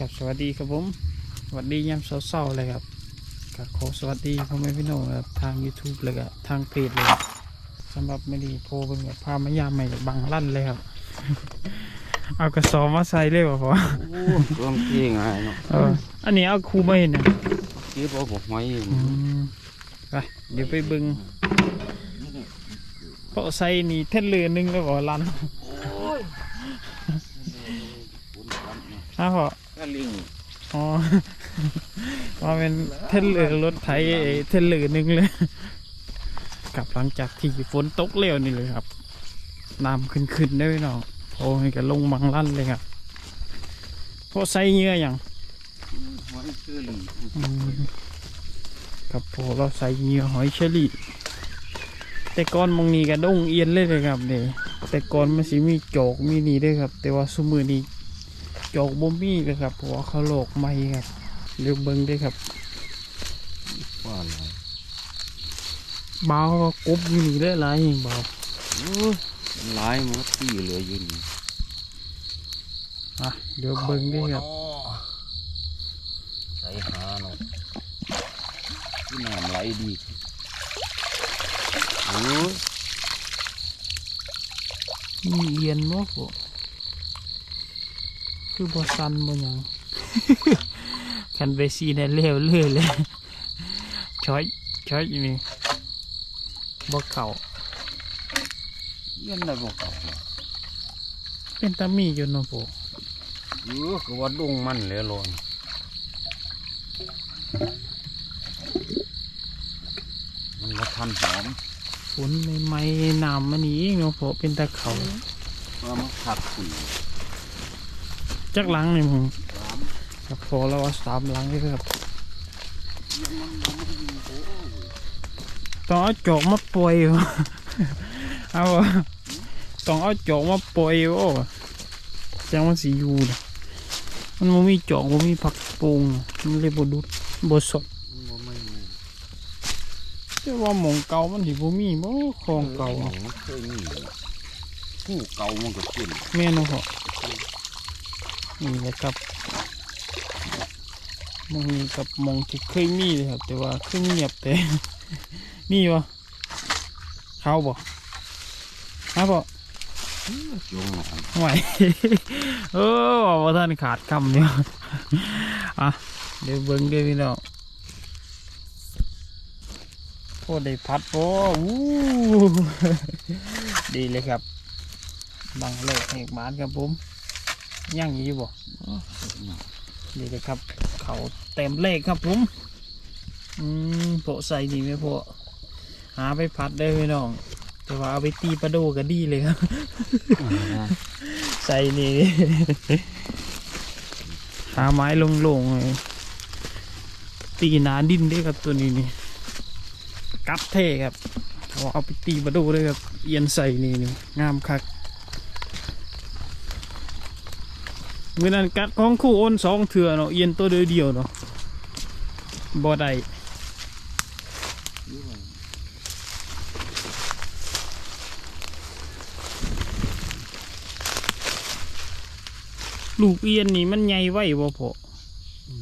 กับสวัสดีครับผมสวัสดียามเศร้าๆเลยครับกับขอสวัสดีพ่อแม่พี่น้องครับทาง YouTube เลยกับทางเพจเลยครับสำหรับไม่ดีโพเป็นแบบพามายามใหม่บังลั่นเลยครับ เอากระสอบมาใส่เลยว่ะพ่อโอ้รวมที่ไงเนาะเอออันนี้เอาครูมาเห็นเนี่ยที่บ่บอกไว้อยู่อืมไปเดี๋ยวไปเบึงเพราะใส่นี่เท่นเรือหนึงแล้วก็ลั่น ฮะพ่อก็ลิงอ๋อมาเป็นเทนเลอร์รถไถเทนเลอร์หนึ่งเลยกลับหลังจากที่ฝนตกเร็วนี่เลยครับน้ำขึ้นขึ้นๆได้ไหมน้องโอ้ยก็ลงบังลั่นเลยครับเพราะใส่เหงื่ออย่างไว้คือลิงอืมครับพอเราใส่เหงื่อหอยเชอรี่แต่ก่อนมองนี้ก็ดงเอียนเลยเลยครับเนี่ยแต่ก่อนมันสิมีโจกมีนี่ด้วยครับ แต่ว่าสมือนี้โจกบ่มีเลยครับเพราะว่าเขาโลกใหม่ครับเรียกเบิ้งด้วยครับว่าอะไรเบาก็กบอยู่นี่ได้หลายอย่างเบาโอ้ยหลายหมดที่เหลืออยู่นี่อะเดี๋ยวเบิ้งด้วยครับใส่หาเนาะที่น้ำไหลดีโอ้ยมีเอียนบ่พวก คือบ่สันบ่หยังคันไปซีเนี่ยเร็วเลยเลยช้อยช้อยอยู่นี่บ่เข่าเย็นได้บ่เก่าเป็นตามีอยู่เนาะพวกเออก็ว่าดงมันเหลือล้นมันก็ทันหอมฝนใหม่ๆน้ำมันนี่เองเนาะพวกเป็นตาเขาว่ามันขัดขุ่น จักหลังนี่มึงสามครับพอแล้วว่าสามหลังเลยครับยังมันยังมันอยู่โอ้ยต้องเอาจอกมาปล่อยวะเอาวะต้องเอาจอกมาปล่อยวะจังมันสิอยู่นะมันบ่มีจอกบ่มีผักปรุงน่ะมันเลยบ่ดุดบ่สดมันบ่ไม่มีแต่ว่าหมองเก่ามันสิบ่มีบ่ของเก่ามันเคยมีผู้เก่ามันก็ขึ้นแม่นบ่พอ นี่แหละครับหมองนี้กับหมองที่เคยมีเลยครับ แต่ว่าคือเงียบแต่ มีบ่เขาบ่ฮะบ่จงหนอนไหวเออว่าท่านขาดคำเนี่ยอะเดี๋ยวเบิ้งเด้วยพี่น้องโคตรได้พัดโอ้อู้ดีเลยครับ บังเลขเหกหมานครับผม ย่างอยู่บ่ดีเลยครับ เขาเต็มเลขครับผมอืมโปะใส่ดีไหมโปะหาไปพัดได้อพี่น้อง แต่ว่าเอาไปตีปลาโดก็ดีเลยครับ ใส่นี่หาไม้ลงๆเลยตีหนาดินด้วยครับตัวนี้นี่กัดเท่ครับเอาเอาไปตีมาดูด้วยครับ เอียนใส่นี่นี่งามคัก เมื่อนั้นกัดของคู่อ้นสองเถื่อเนาะเอียนตัวเดียวเดียวเนาะบ่ได้ลูกเอียนนี่มันใหญ่ไว้บ่พอ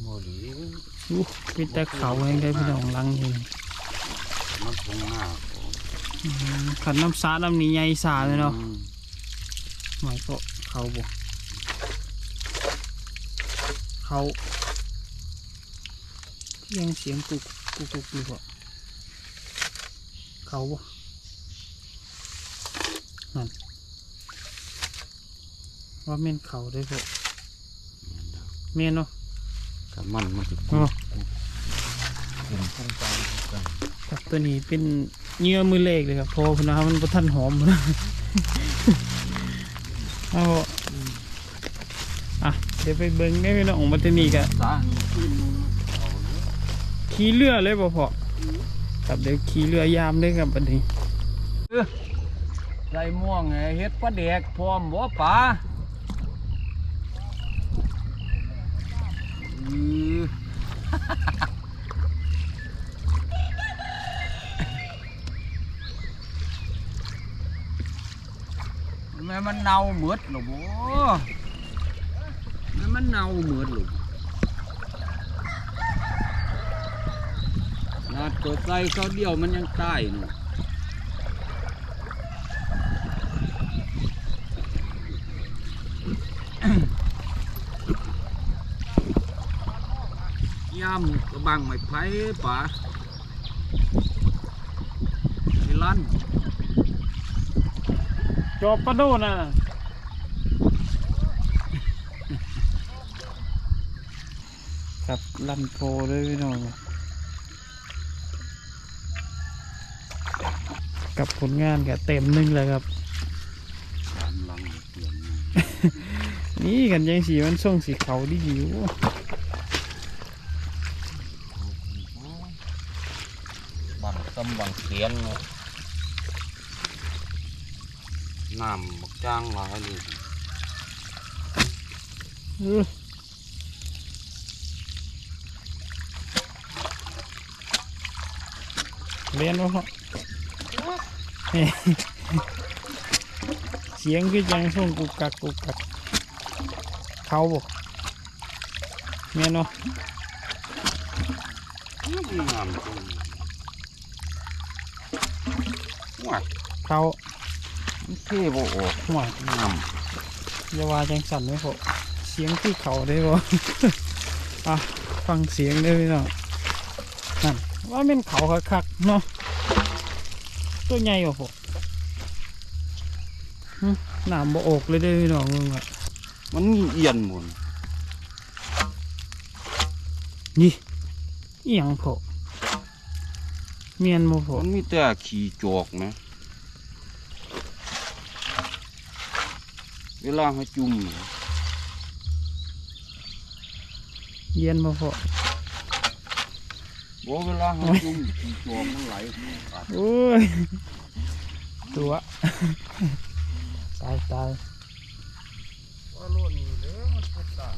โมดีอู้เป็นแต่เขาเองได้พี่น้องหลังเองมันคงหน้าขันน้ำสาน้ำนี้ใหญ่สาเลยเนาะอืมหมายก็เขาบ่ เขาเที่ยงเสียงกุกกุกกุกอยู่บ่เขาบ่นั่นว่าเม่นเขาได้บ่เม่นเนาะถ้ามันมันจะอ๋อเป็นพุ่งไปกันครับตัวนี้เป็นเนื้อมือเล็กเลยครับเพอพนะมันบ่ทันหอมนะเอาบ่อะ เดี๋ยวไปเบิ่งได้ไหมน้องมาที่นี่กะตาขึ้นเอาเลยขี่เรือเลยบ่พอครับเดี๋ยวขี่เรือยามเลยครับบัดนี้ใส่ม่วงไงเฮ็ดปลาแดกพร้อมบ่ป๋าแม่มันเน่าเหมือดหรอบ่ มันเน่าเหมือนหลุมนาดตัวใส้เขาเดียวมันยังใต้หนูย่ำกระบังไม่ไผ่ป่าไอ้ลั่นจอบประโดน่ะ ครับลันโพด้วยพี่น้องกับผลงานกับเต็มหนึงเลยครับสามลังเปลี่ยนนี่กันยังสีมันส่งสีเขาดีอยู่บังตำบังเขียนเนาะน้ำบักจ้างหลายเลย อื้อ เรียนว่าเสียงคือจังส่งกุกกักกุกกักเขาบอกแม่นเนาะน้ำตรงว้าเขามันเท่บ่ออกห่วยน้อย่าว่าจังสั่นไหมพอเสียงคือเขาได้บ่อะฟังเสียงเด้อพี่น้องนั่น ว่าเป็นเขาคักๆเนาะตัวใหญ่กว่าพอหึน้ำบ่ออกเลยเด้อพี่น้องมึงอะำมันมีเอียนหมุนนี่อีหยังพอเมียนบ่พอมันมีแต่ขี่จอกนะเวลาให้จุ่มเย็นบ่ โอบ่เวลาให้จุ่มจอกมันไหลโอ้ยตัวตายตายว่าโลดนี่เด้อมันพุดตาย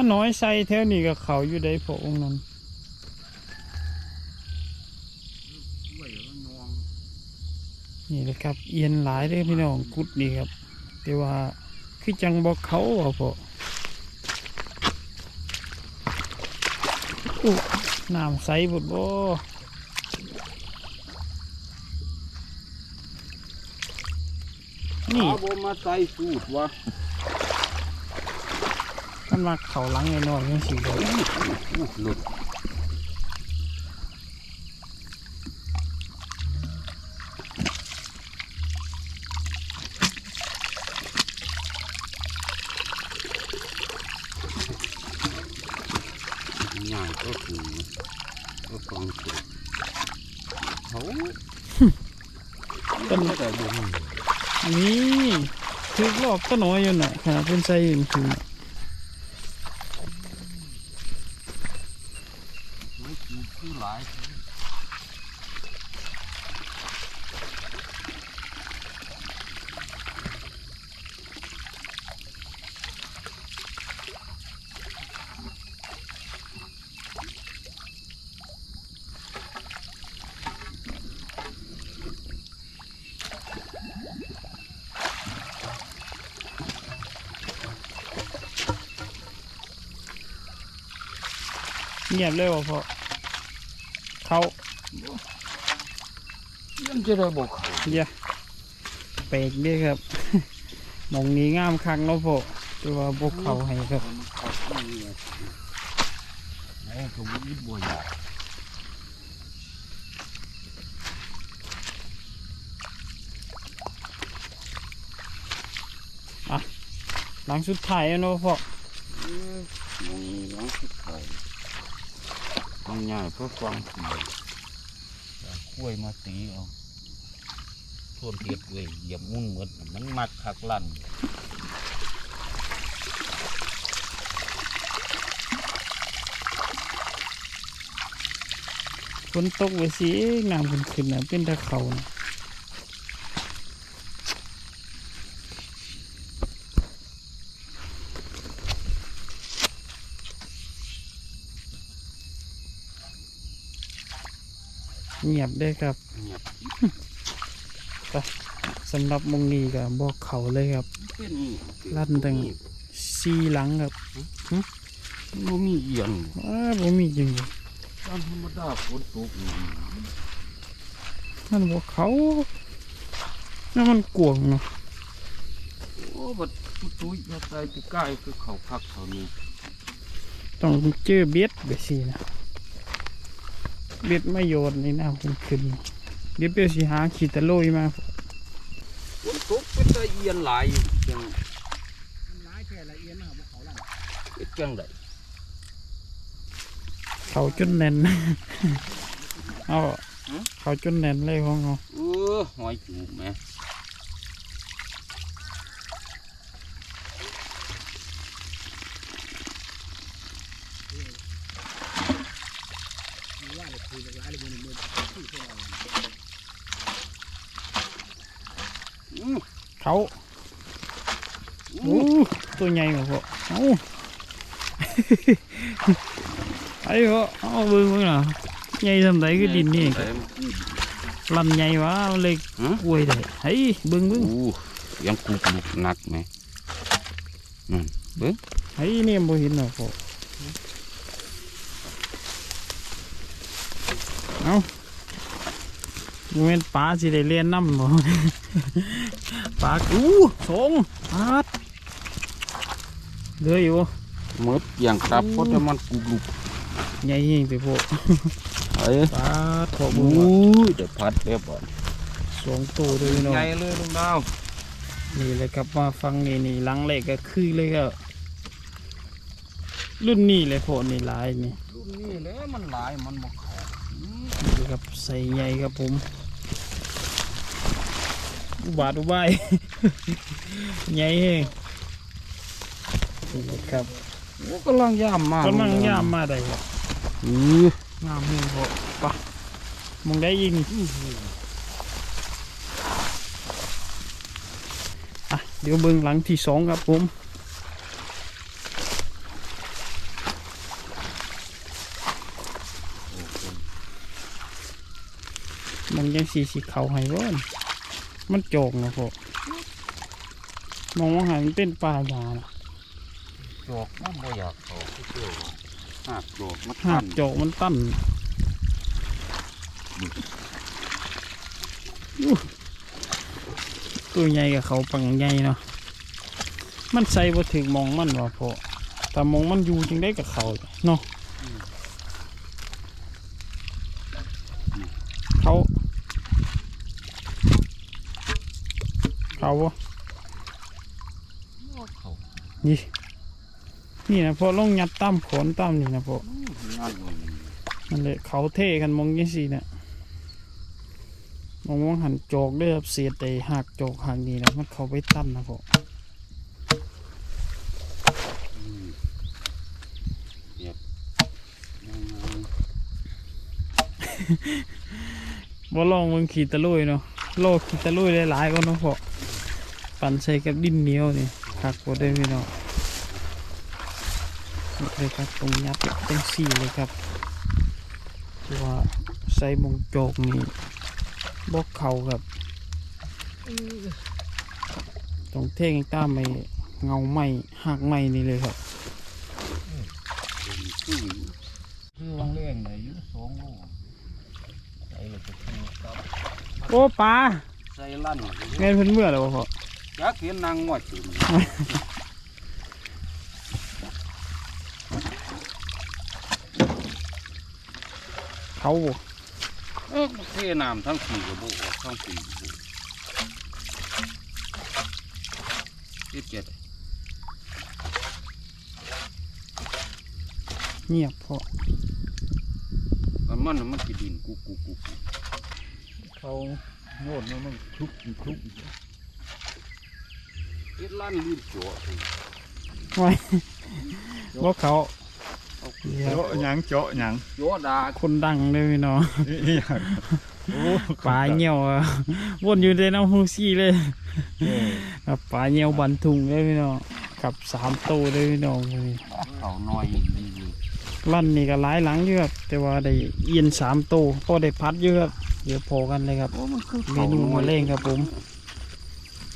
าน้อยใส่แถวนี้ก็เขาอยู่ได้พระองค์นั้นนี่เลยครับ เอียนหลายเลยพี่น้องกุดนี่ครับ แต่ว่าคือจังบอกเขาอะพออู้น้ำใสบุดบ่นี่เอาบ่มาใส่สูตรวะ มันมาเข่าหลังไอ้น้อยยังสิเลยหลุดง่ายก็คือก็ฟังเสียงเขาต้นแต่บ่มีนี่ถือรอบก็น้อยอยู่หน่ะขนาดเป็นใส่อยู่คือ เงียบเลยว่ะพอเขายังจะได้บอกเขาเหี้ยเปกเด้ครับหมองนี้งามคักเนาะพอแต่ว่าบกเขาให้ครับมันเขาไม่มีอะไรโอ้ก็บ่มีบ่อยากหลังสุดท้ายแล้วเนาะพอเอ้ยมองนี้น้องสุดท้าย ต้องง่ายเพื่อฟังเสียงเอากล้วยมาตีเอาท่วมเทียบเว้ยเหยียบมุ่นเหมือนมันมัดคักลั่นฝนตกไว้สิน้ำขึ้นขึ้นนะเป็นตะเขานะ เงียบได้อครับเงียบสำหรับมงนี้ก็บอกเขาเลยครับเป็นนี่ลั่นตั้งซีหลังครับบ่มีเอียนอ้าบ่มีจริงเลยตามธรรมดาฝนตกนี่มันบอกเขานั่นมันกวงเนาะโอ้บัดตุ้ยตุ้ยมาตายจะใกล้คือเขาพักเขานี่ต้องเจอเบ็ดแบบสีนะ เบ็ดไม่โยนนี่น้ำขึ้นขึ้นเดี๋ยวเปียวสิหาขีตะโลยมาฝนตกเป็นตาเอียนหลายอยู่จังร้ายแค่ละเอียดนะครับเขาล่ะเป็นจังไดเขาจนแน่นเอาเขาจนแน่นเลยของเขาเออหอยจูบแหม่ อื้อเขาอื้โอ้อตัวใหญ่กว่าพวกเอาไอ้พวกเอาเบิ่งเบิ่งน่ะใหญ่ทำไรคือดินนี่แต่มันคือลำใหญ่วะมันเลยฮะกล้วยได้เฮ้ยเบิ่งเบิ่งอู้ยังกุกลุกหนักไหมนั่นเบิ้งเฮ้ยนี่บ่เห็นหรอกพวก เอาบ่แม่นปลาสิได้เลียนน้ำบ่ปลาอู้สองปลาดเหลืออยู่หมดอย่างตับเพราะแต่มันกุกลุกใหญ่ยิ่งไปพวกเอ้ยปลาดขออู้บุญยเดี๋ยวพัดเรียบร้อยสองตัวเลยพี่น้องใหญ่เลยลุงดาวนี่เลยครับมาฟังนี่นี่หลังเหล็กก็คือเลยก็รุ่นนี้เลยพวกนี่หลายนี่รุ่นนี้แหละมันหลายมันบ่เข้าอืมนี่เลย ครับใส่ใหญ่ครับผมอุบาทอุบายใหญ่เองนี่เลยครับโอ้กำลังย่ามมากกำลังย่ามมาได้ครับอืองามเฮงพอปะมองได้ยิงอะเดี๋ยวเบิ่งหลังที่สองครับผม ยังสีสีเขาให้บ่นมันโจกนะพวกมองว่าหามันเป็นปลาหยานะจกมันบ่อยากเข้าคือเจ้าหากจกมันหาตักนโจกมันตั้นตัวใหญ่กับเขาปังใหญ่เนาะมันใส่บ่ถึงมองมันว่ะพอแต่มองมันอยู่จึงได้กับเขาเนาะเขา เขาวะเข้านี่นี่นะพอลองยัดตั้มขนตั้มนี่นะพองานเลยนั่นเลยเขาเท่กันมองยังสิเนี่ยมองว่าหันโจกเด้อครับเสียแต่หักโจกหักนี่นะมันเขาไปตั้นนะพออืมเรียบยังไงบ่ลองมึงขี่ตะลุยเนาะโลกขี่ตะลุยหลายๆก็เนาะพอ ปั่นใส่กับดินเหนียวนี่หักบ่ได้พี่เนาะนี่เลยครับตรงยัดเป็นสี่เลยครับที่ว่าใส่มงโจกนี่บอกเขาครับตรงเท่งตามไม่เงาไม้หักไม้นี่เลยครับคือคือวางเล่งเลยอยู่สองโลใส่เลยจะคือครับโอ้ปลาใส่ลั่นเงินเพิ่นเมื่อแล้วบ่พอ จักเห็นนางงอดจุ่มเขาบ่เออเทน้ำทั้งสี่กับบุออกทั้งสี่กับบุเจ็ดเจ็ดเงียบพอมันมันน่ะมันกินดินกุกกุกกุกเขาโง่เนี่ยมันคลุกคลุก เฮ็ดลั่นลื่นจั่วสิไว้บ่เขาเจาะหยังเจาะหยังจั่วดาคนดังเลยพี่น้องอีอีหยังโอ้ปลาเหี่ยวอะวนอยู่ในน้ำฮูซี่เลยเออครับปลาเหี่ยวบันทุงเลยพี่น้องกับสามตัวเลยพี่น้องมื้อนี้เขาน้อยดีอยู่ลั่นนี่ก็หลายหลังอยู่ครับแต่ว่าได้เอียนสามโตวก็ได้พัดอยู่ครับเดี๋ยวพอกันเลยครับโอ้มันคือเมนูมาเล่งครับผม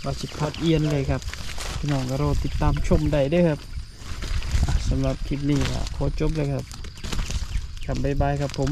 ว่าสิพัดเอียนเลยครับ พี่น้องก็รอติดตามชมได้ด้วยครับสำหรับคลิปนี้ขอจบเลยครับครับบ๊ายบายครับผม